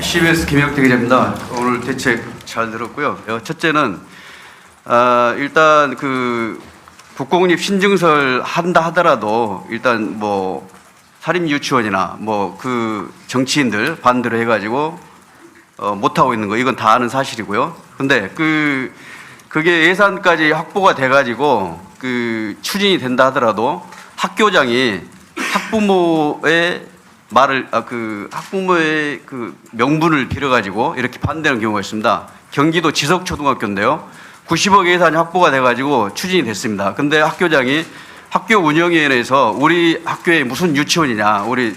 CBS 김영태 기자입니다. 오늘 대책 잘 들었고요. 어, 첫째는 아, 일단 그 국공립 신증설 한다 하더라도 일단 뭐 사립 유치원이나 뭐 그 정치인들 반대로 해가지고 어, 못 하고 있는 거 이건 다 아는 사실이고요. 근데 그 그게 예산까지 확보가 돼가지고 그 추진이 된다 하더라도 학교장이 학부모의 말을 아 그 학부모의 그 명분을 빌어가지고 이렇게 반대하는 경우가 있습니다. 경기도 지석초등학교인데요. 90억 예산이 확보가 돼가지고 추진이 됐습니다. 근데 학교장이 학교 운영위원회에서 우리 학교에 무슨 유치원이냐, 우리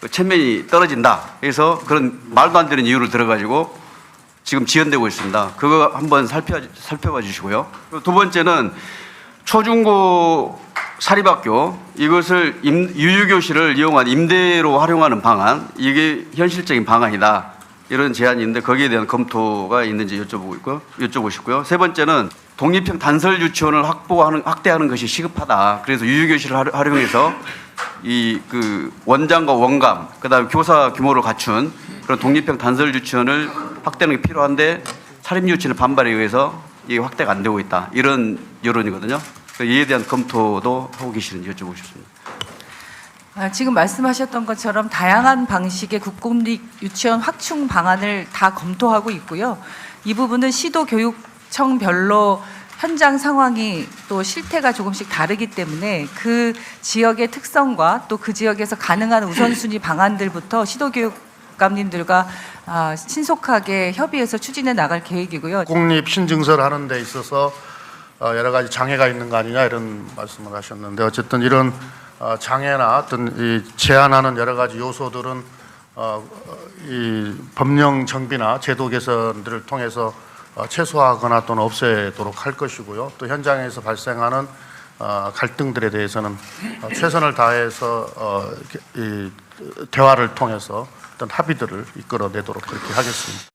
그 체면이 떨어진다. 그래서 그런 말도 안 되는 이유를 들어가지고 지금 지연되고 있습니다. 그거 한번 살펴, 살펴봐 주시고요. 두 번째는 초중고 사립학교 이것을 임, 유유교실을 이용한 임대로 활용하는 방안 이게 현실적인 방안이다. 이런 제안이 있는데 거기에 대한 검토가 있는지 여쭤보고 있고요. 여쭤보고 싶고요. 세 번째는 독립형 단설 유치원을 확보하는 확대하는 것이 시급하다. 그래서 유유교실을 활- 활용해서 이 그 원장과 원감 그다음에 교사 규모를 갖춘 그런 독립형 단설 유치원을 확대하는 게 필요한데 사립 유치원의 반발에 의해서 이게 확대가 안 되고 있다 이런 여론이거든요. 이에 대한 검토도 하고 계시는지 여쭤보고 싶습니다. 아, 지금 말씀하셨던 것처럼 다양한 방식의 국공립 유치원 확충 방안을 다 검토하고 있고요. 이 부분은 시도 교육청별로 현장 상황이 또 실태가 조금씩 다르기 때문에 그 지역의 특성과 또 그 지역에서 가능한 우선순위 방안들부터 시도 교육감님들과 아, 신속하게 협의해서 추진해 나갈 계획이고요. 공립 신증설 하는 데 있어서 어, 여러 가지 장애가 있는 거 아니냐 이런 말씀을 하셨는데 어쨌든 이런 어, 장애나 어떤 이 제한하는 여러 가지 요소들은 어, 이 법령 정비나 제도 개선들을 통해서 어, 최소화하거나 또는 없애도록 할 것이고요. 또 현장에서 발생하는 어, 갈등들에 대해서는 어, 최선을 다해서 어, 이 대화를 통해서 어떤 합의들을 이끌어내도록 그렇게 하겠습니다.